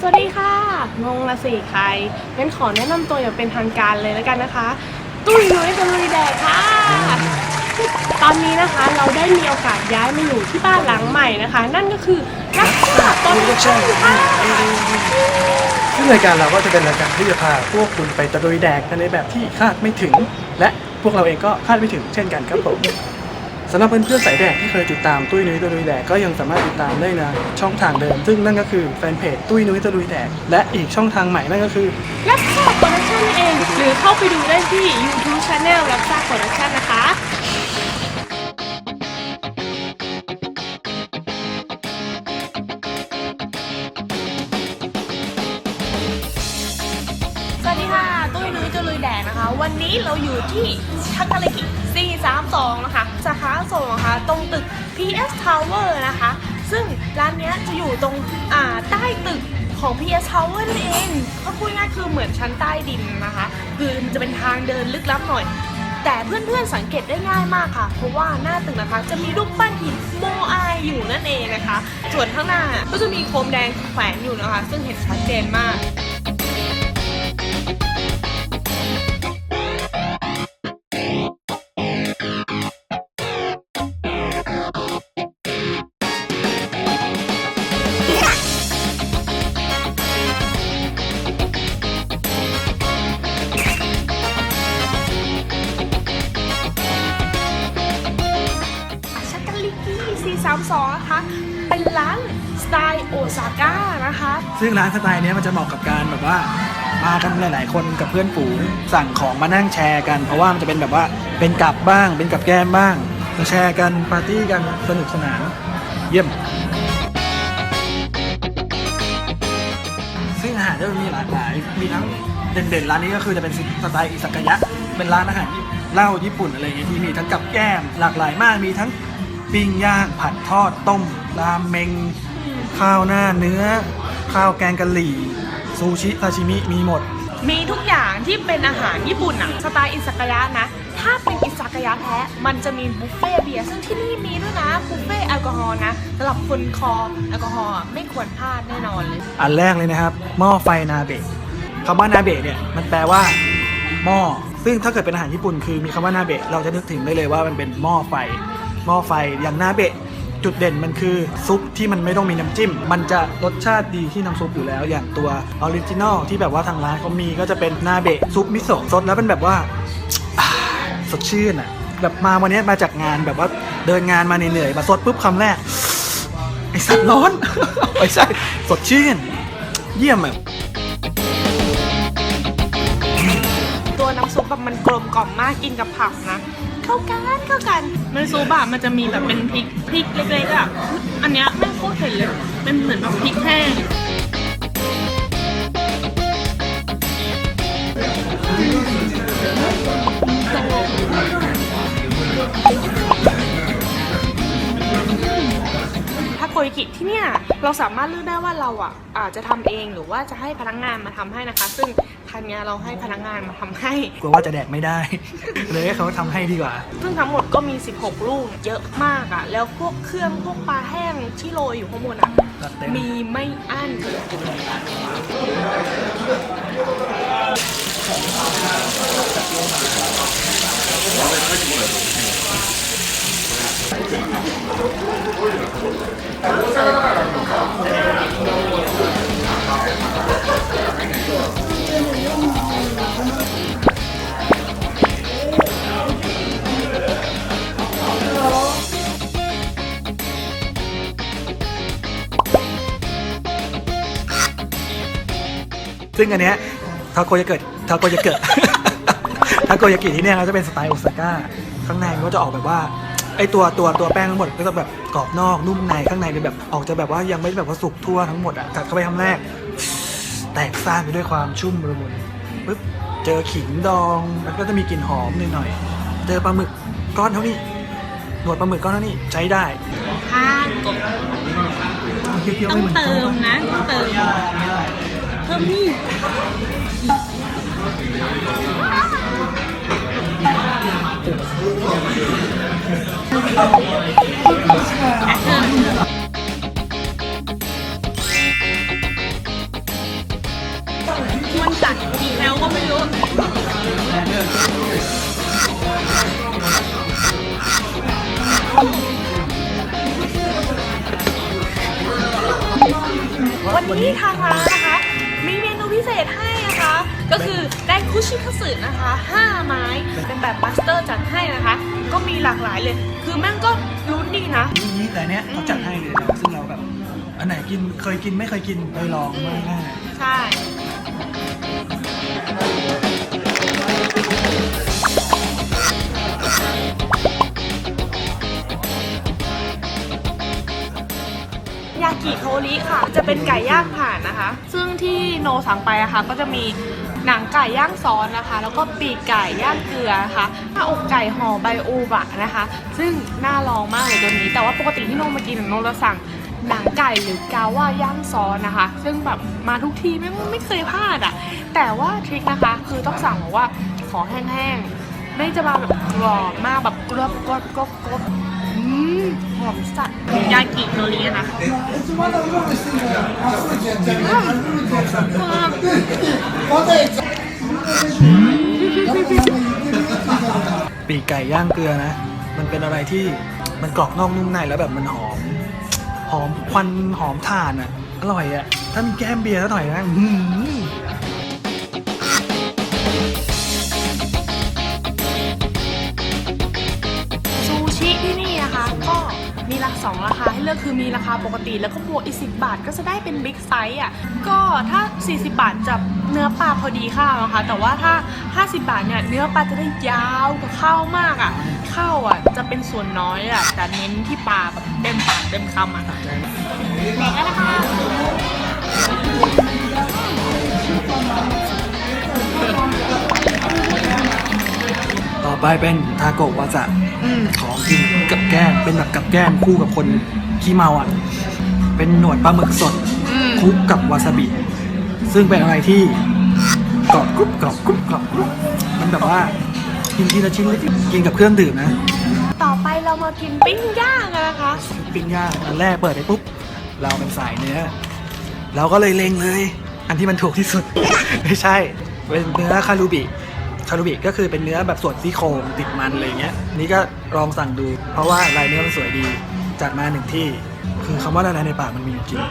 สวัสดีค่ะ งงละสิใครงั้นขอแนะนำตัวอย่างเป็นทางการเลยแล้วกันนะคะ ตุ้ยนุ้ยตะลุยแดดค่ะ ตอนนี้นะคะเราได้มีโอกาสย้ายมาอยู่ที่บ้านหลังใหม่นะคะ นั่นก็คือนักข่าวต้นชั่นค่ะซึ่งรายการเราก็จะเป็นรายการที่จะพาพวกคุณไปตะลุยแดกกันในแบบที่คาดไม่ถึง และพวกเราเองก็คาดไม่ถึงเช่นกันครับผม สำหรับเพื่อนๆสายแดกที่เคยติดตามตุ้ยนุ้ยตะลุยแดกก็ยังสามารถติดตามได้ในช่องทางเดิม ซึ่งนั่นก็คือแฟนเพจตุ้ยนุ้ยตะลุยแดกและอีกช่องทางใหม่นั่นก็คือรับทราบโปรดักชั่นเอง หรือเข้าไปดูได้ที่ YouTube Channel รับทราบโปรดักชั่นนะคะสวัสดีค่ะ ตุ้ยนุ้ยจะลุยแดดนะคะ วันนี้เราอยู่ที่ชักกะเลกิ 432 นะคะ สาขาส่งนะคะ ตรงตึก PS Tower นะคะ ซึ่งร้านนี้จะอยู่ตรงอ่าใต้ตึกของ PS Tower นั่นเองเขาพูดง่ายคือเหมือนชั้นใต้ดินนะคะ คือมันจะเป็นทางเดินลึกลับหน่อย แต่เพื่อนๆสังเกตได้ง่ายมากค่ะ เพราะว่าหน้าตึกนะคะ จะมีรูปปั้นหินโมอายอยู่นั่นเองนะคะ ส่วนข้างหน้าก็จะมีโคมแดงแขวนอยู่นะคะ ซึ่งเห็นชัดเจนมาก ซึ่งร้านสไตล์นี้มันจะเหมาะกับการแบบว่ามากันหลาย ๆ คนกับเพื่อนฝูงสั่งของมานั่งแชร์กัน เพราะว่ามันจะเป็นแบบว่าเป็นกับบ้าง เป็นกับแก้มบ้างมาแชร์กันปาร์ตี้กันสนุกสนานเยี่ยม ซึ่งอาหารก็มีหลากหลายมีทั้งเด่นๆร้านนี้ก็คือจะเป็นสไตล์อิซากายะเป็นร้านอาหารเหล้าญี่ปุ่นอะไรอย่างเงี้ยที่มีทั้งกับแก้มหลากหลายมากมีทั้งปิ้งย่างผัดทอดต้มราเมงข้าวหน้าเนื้อ ข้าวแกงกะหรี่ ซูชิซาชิมิมีหมด มีทุกอย่างที่เป็นอาหารญี่ปุ่นอะสไตล์อิซากายะนะ ถ้าเป็นอิซากายะแท้ มันจะมีบุฟเฟ่ต์เบียร์ซึ่งที่นี่มีด้วยนะ บุฟเฟ่ต์แอลกอฮอล์นะสำหรับคนคอแอลกอฮอล์อะไม่ควรพลาดแน่นอนเลย อันแรกเลยนะครับ หม้อไฟนาเบะคำว่านาเบะเนี่ยมันแปลว่า หม้อ ซึ่งถ้าเกิดเป็นอาหารญี่ปุ่น คือมีคำว่านาเบะเราจะนึกถึงได้เลยว่ามันเป็นหม้อไฟ หม้อไฟอย่างนาเบะ จุดเด่นมันคือซุปที่มันไม่ต้องมีน้ำจิ้ม มันจะรสชาติดีที่น้ำซุปอยู่แล้ว อย่างตัวออริจินอลที่แบบว่าทางร้านเขามีก็จะเป็นนาเบะซุปมิโซะซดแล้วเป็นแบบว่าสดชื่นอะแบบมาวันนี้มาจากงานแบบว่าเดินงานมาเหนื่อยๆมาสดปุ๊บคำแรก ไอสัตว์ร้อนไม่ใช่สดชื่น เยี่ยมแบบตัวน้ำซุปแบบมันกลมกล่อมมากกินกับผักนะ เข้ากันเข้ากัน มันซุปอะมันจะมีแบบเป็นพริกพริกเล็กๆอะอันเนี้ยไม่โคตรเผ็ดเลย เป็นเหมือนแบบพริกแห้งทาโกยากิที่เนี่ยเราสามารถเลือกได้ว่าเราอะอาจจะทำเองหรือว่าจะให้พนักงานมาทำให้นะคะ ซึ่ง ทางเนี้ยเราให้พนักงานมาทำให้ กลัวว่าจะแดกไม่ได้ เลยให้เขาทำให้ดีกว่า ซึ่งทั้งหมดก็มี 16 ลูกเยอะมากอะแล้วพวกเครื่องพวกปลาแห้งที่โรยอยู่ข้างบนอะจัดเต็ม มีไม่อั้น ซึ่งอันเนี้ยทาโกยาเกิดทาโกยาเกิด ทาโกยากิที่เนี่ยเขาจะเป็นสไตล์โอซาก้าข้างในก็จะออกแบบว่าไอตัวตัวตัวแป้งทั้งหมดก็จะแบบกรอบนอกนุ่มในข้างในเป็นแบบออกจะแบบว่ายังไม่แบบว่าสุกทั่วทั้งหมดอะกัดเข้าไปคำแรก แตกซ่านไปด้วยความชุ่มระมุนปึ๊บเจอขิงดองมันก็จะมีกลิ่นหอมหน่อยๆเจอปลาหมึกก้อนเท่านี้หนวดปลาหมึกก้อนเท่านี้ใช้ได้ข้าวต้องเติมนะต้องเติม เพิ่มันี่สันกี่แถวก็ไม่รู้วันนี้ทางร้านนะคะ เมนูพิเศษให้นะคะ ก็คือได้คุชิคัตสึนะคะ 5 ไม้ เป็นแบบบัสเตอร์จัดให้นะคะ ก็มีหลากหลายเลย คือแม่งก็ลุ้นดีนะ นี่นี่แต่เนี้ยเขาจัดให้เลยเราซึ่งเราแบบ อันไหนกินเคยกินไม่เคยกินเลยลองมาง่ายใช่ กิโทริค่ะ จะเป็นไก่ย่างผ่านนะคะ ซึ่งที่โนสั่งไปอะคะก็จะมีหนังไก่ย่างซอสนะคะ แล้วก็ปีกไก่ย่างเกลือนะคะหน้าอกไก่ห่อใบโอบะนะคะ ซึ่งน่าลองมากเลยตัวนี้ แต่ว่าปกติที่โนมากินโนจะสั่งหนังไก่หรือกาว่าย่างซอสนะคะ ซึ่งแบบมาทุกทีไม่ไม่เคยพลาดอะแต่ว่าทริคนะคะคือต้องสั่งบอกว่าขอแห้งๆ ไม่จะมาแบบกรอบมากแบบกรอบกรอบกรอบกรอบ หอมสัตว์ยากิโทรินะคะปีกไก่ย่างเกลือนะ มันเป็นอะไรที่มันกรอบนอกนุ่มในแล้วแบบมันหอม หอมควันหอมถ่านอะ อร่อยอะ ถ้ามีแก้มเบียร์แล้วหน่อยนะ มีราคาสองราคาให้เลือกคือมีราคาปกติ แล้วก็บวกอีกสิบาทก็จะได้เป็นบิ๊กไซส์อะก็ถ้า 40 บาทจะเนื้อปลาพอดีข้าวนะคะแต่ว่าถ้า 50 บาทเนี่ยเนื้อปลาจะได้ยาวกว่าข้าวมากอะข้าวอะจะเป็นส่วนน้อยอะแต่เน้นที่ปลาแบบเต็มปากเต็มคำอะแดกแล้วนะคะ ไปเป็นทาโกะวาซะอืมของกินกับแก้มเป็นแบบกับแก้มคู่กับคนขี้เมาอะ เป็นหนวดปลาหมึกสดอืมคลุกกับวาซาบิ ซึ่งเป็นอะไรที่กรอบกรุบกรอบกรุบกรอบกรุบมันแบบว่ากินทีละชิ้นเล็กๆกินกับเครื่องดื่มนะ ต่อไปเรามากินปิ้งย่างกันนะคะ ปิ้งย่างอันแรกเปิดไปปุ๊บ เราเป็นสายเนื้อ เราก็เลยเล็งเลย อันที่มันถูกที่สุด ไม่ใช่ เป็นเนื้อคารูบิ คารูบิก็คือเป็นเนื้อแบบส่วนซี่โครงติดมันอะไรเงี้ยนี่ก็ลองสั่งดู เพราะว่าลายเนื้อมันสวยดีจัดมาหนึ่งที่ คือคำว่าละลายในปากมันมีจริง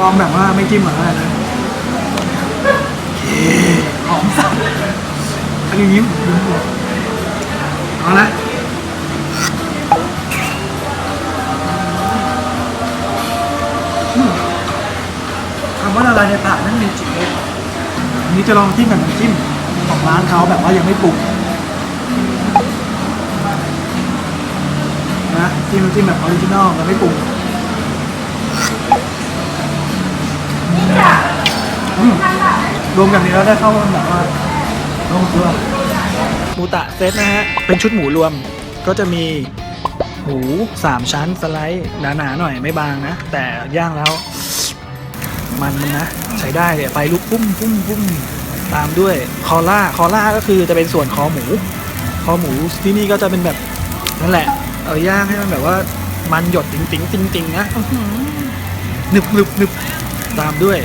ลองแบบว่าไม่จิ้มเหรออะไรนะ หอมสับอันนี้ยิ้มยิ้มหัวเอาละอืมคำว่าละลายในปากนั่นมีจริงเลยอันนี้จะลองจิ้มกับน้ำจิ้มของร้านเขาแบบว่ายังไม่ปรุงนะจิ้มน้ำจิ้มแบบออริจินอลยังไม่ปรุงอืม รวมกันนี้แล้วได้เข้ากันแบบว่าลงตัวหมูตะเซตนะฮะ เป็นชุดหมูรวมก็จะมีหมูสามชั้นสไลด์หนาๆหน่อยไม่บางนะ แต่ย่างแล้ว มันนะ ใช้ได้เลยไฟลุกปุ้มปุ้มปุ้มตามด้วยคอล่าคอล่าก็คือจะเป็นส่วนคอหมู คอหมูที่นี่ก็จะเป็นแบบนั่นแหละ เอาย่างให้มันแบบว่ามันหยดติ๋งติ๋งติงติงนะอื้อหือหนึบหนึบหนึบตามด้วย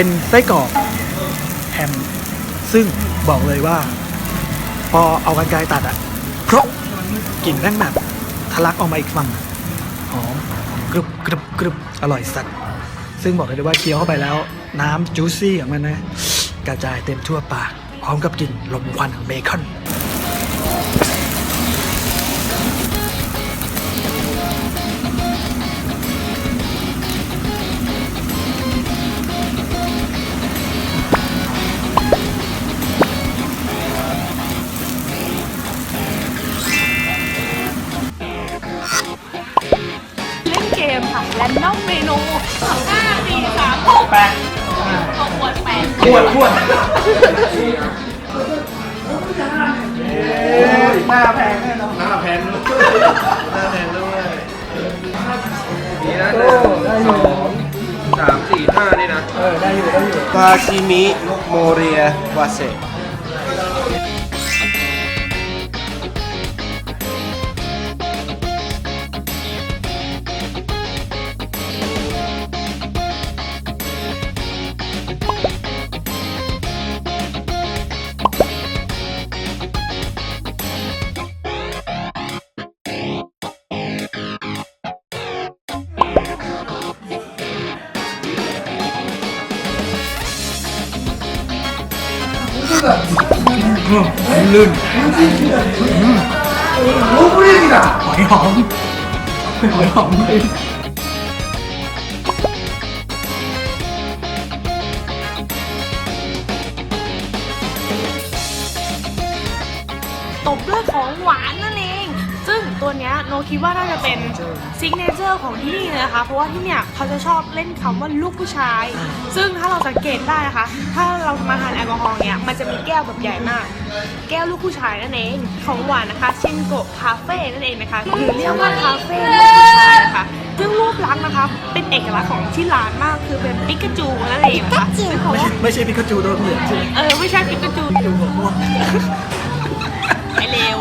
เป็นไส้กรอกแฮมซึ่งบอกเลยว่า พอเอากันไกรตัดอะเพราะกลิ่นแม่งแบบทะลักออกมาอีกฝั่งหอมกรึบกรึบกรึบอร่อยสัตว์ซึ่งบอกเลยว่าเคี้ยวเข้าไปแล้ว น้ำจูซี่ของมันนะ กระจายเต็มทั่วปาก พร้อมกับกลิ่นลมควันของเบคอน ห้าสี่สามหกแปดตัวขวดแปดขวดขวดหน้าแพงแน่นอนหน้าแพงหน้าแพงด้วยนี่นะหนึ่สองสามสี่ห้านี่นะ เออ ได้อยู่ ได้อยู่ ตาคิมิ โมเรียวาเซ ลื่นหอยหอมห ดว่าน่าจะเป็นซิกเนเจอร์ของที่นี่เลยนะคะเพราะว่าที่เนี่ยเขาจะชอบเล่นคำว่าลูกผู้ชาย ซึ่งถ้าเราสังเกตได้นะคะ ถ้าเรามาทานแอลกอฮอล์เนี่ยมันจะมีแก้วแบบใหญ่มาก แก้วลูกผู้ชายนั่นเองของหวานนะคะชินโกะคาเฟ่นั่นเองนะคะหรือเรียกว่าคาเฟ่ลูกผู้ชายนะคะซึ่งรูปลักษณ์นะคะเป็นเอกลักษณ์ของที่ร้านมากคือเป็นปิกาจูนั่นเองนะคะเพราะไม่ว่าใช่ไม่ใช่พิกาจูโดนเหมือนใช่ไหมเออไม่ใช่ปิกาจูดูหัวม่วงไอเลว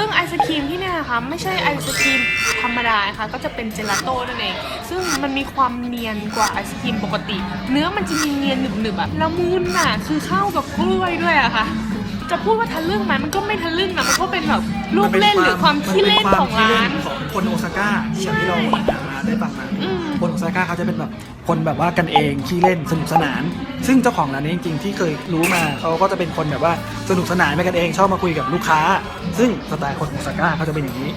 ซึ่งไอศครีมที่เนี่ยนะคะไม่ใช่ไอศครีมธรรมดานะคะก็จะเป็นเจลาโต้นั่นเองซึ่งมันมีความเนียนกว่าไอศครีมปกติ เนื้อมันจะมีเนียนหนึบๆอะละมุนอะคือเข้ากับกล้วยด้วยอะค่ะ จะพูดว่าทะลึ่งไหมมันก็ไม่ทะลึ่งนะมันก็เป็นแบบลูกเล่นหรือความขี้เล่นของร้าน มัเป็ควมขี้เล่ของคนโอซาก้าอย่างที่เราอ่าน มาได้ฟังมาอืมคนโอซาก้าเขาจะเป็นแบบคนแบบว่ากันเองขี้เล่นสนุกสนาน ซึ่งเจ้าของร้านนี้จริงๆที่เคยรู้มาเขาก็จะเป็นคนแบบว่าสนุกสนานไปกันเองชอบมาคุยกับลูกค้า ซึ่งสไตล์คนโอซาก้าเขาจะเป็นอย่างนี้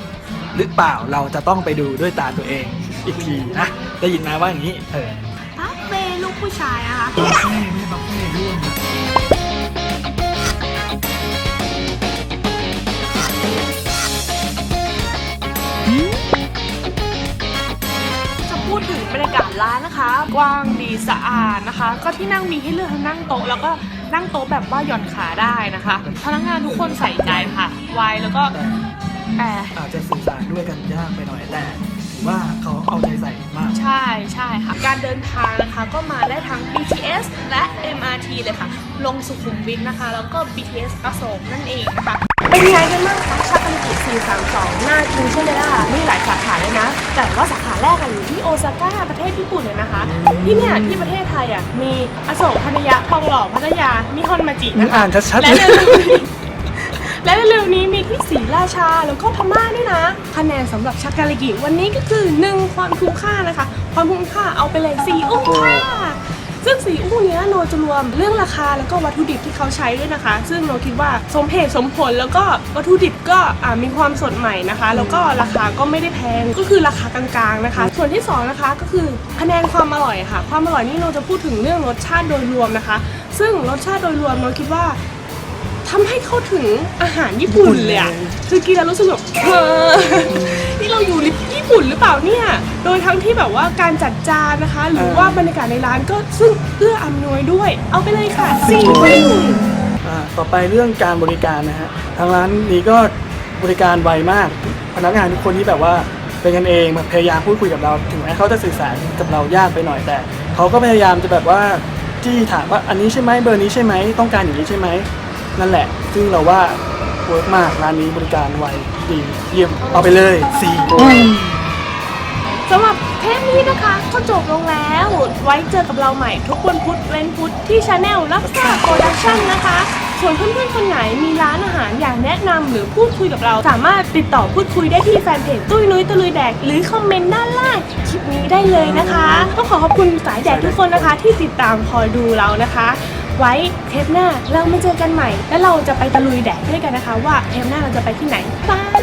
หรือเปล่าเราจะต้องไปดูด้วยตาตัวเองอีกทีนะได้ยินมาว่าอย่างนี้เออปัฟเฟ่ลูกผู้ชายนะคะากาศร้านนะคะ กว้างดีสะอาดนะคะ ก็ที่นั่งมีให้เลือกทั้งนั่งโต๊ะแล้วก็นั่งโต๊ะแบบว่าหย่อนขาได้นะคะ พนักงานทุกคนใส่ใจค่ะไวแล้วก็แต่อาจจะสื่อสารด้วยกันยากไปหน่อยแต่ ว่าเขาเอาใจใส่มาก ใช่ใช่ค่ะ การเดินทางนะคะก็มาได้ทั้ง BTS และ MRT เลยค่ะ ลงสุขุมวิทนะคะ แล้วก็ BTS อโศกนั่นเองนะคะเป็นไงกันบ้างคะชาคาลิกิ432น่ากินใช่ไหมล่ะมีหลายสาขาเลยนะ แต่ว่าสาขาแรกอะอยู่ที่โอซาก้าประเทศญี่ปุ่นเลยนะคะ ที่เนี่ยที่ประเทศไทยอะมีอโศกพัทยาทองหล่อพัทยา มีฮอนมาจิงั้นนะคะอ่านชัดๆและเลยเร็วๆนี้ และเร็วๆนี้มีที่ศรีราชาแล้วก็พม่าด้วยนะ คะแนนสำหรับชากกาลิกิวันนี้ก็คือ 1 ความคุ้มค่านะคะ ความคุ้มค่าเอาไปเลย4อุ้งค่ะซึ่งสีอุ้งนี้โนจะรวมเรื่องราคาแล้วก็วัตถุดิบที่เขาใช้ด้วยนะคะ ซึ่งโนคิดว่าสมเหตุสมผลแล้วก็วัตถุดิบก็มีความสดใหม่นะคะ แล้วก็ราคาก็ไม่ได้แพงก็คือราคากลางๆนะคะ ส่วนที่สองนะคะก็คือคะแนนความอร่อยค่ะ ความอร่อยนี่โนจะพูดถึงเรื่องรสชาติโดยรวมนะคะ ซึ่งรสชาติโดยรวมโนคิดว่า ทำให้เข้าถึงอาหารญี่ปุ่นเลยอะคือกินแล้วรู้สึกแบบเออนี่เราอยู่ญี่ปุ่นหรือเปล่าเนี่ย โดยทั้งที่แบบว่าการจัดจานนะคะ หรือว่าบรรยากาศในร้านก็ซึ่งเอื้ออำนวยด้วย เอาไปเลยค่ะสี่วิ่งอ่าต่อไปเรื่องการบริการนะฮะทางร้านนี้ก็บริการไวมาก พนักงานทุกคนที่แบบว่าเป็นกันเองแบบพยายามพูดคุยกับเรา ถึงแม้เขาจะสื่อสารกับเรายากไปหน่อยแต่เขาก็พยายามจะแบบว่าที่ถามว่าอันนี้ใช่ไหมเบอร์นี้ใช่ไหมต้องการอย่างนี้ใช่ไหม นั่นแหละ ซึ่งเราว่าเวิร์กมากร้านนี้บริการไวดีเยี่ยมเอาไปเลยสี่สำหรับเทปนี้นะคะก็จบลงแล้ว ไว้เจอกับเราใหม่ทุกวันพุธเว้นพุธที่ชาแนลรับทราบโปรดักชั่นนะคะ ส่วนเพื่อนๆคนไหนมีร้านอาหารอยากแนะนำหรือพูดคุยกับเรา สามารถติดต่อพูดคุยได้ที่แฟนเพจตุ้ยนุ้ยตะลุยแดก หรือคอมเมนต์ด้านล่างคลิปนี้ได้เลยนะคะต้องขอขอบคุณสายแดกทุกคนนะคะที่ติดตามคอยดูเรานะคะ ไว้เทปหน้าเรามาเจอกันใหม่ แล้วเราจะไปตะลุยแดดด้วยกันนะคะ ว่าเทปหน้าเราจะไปที่ไหนบาย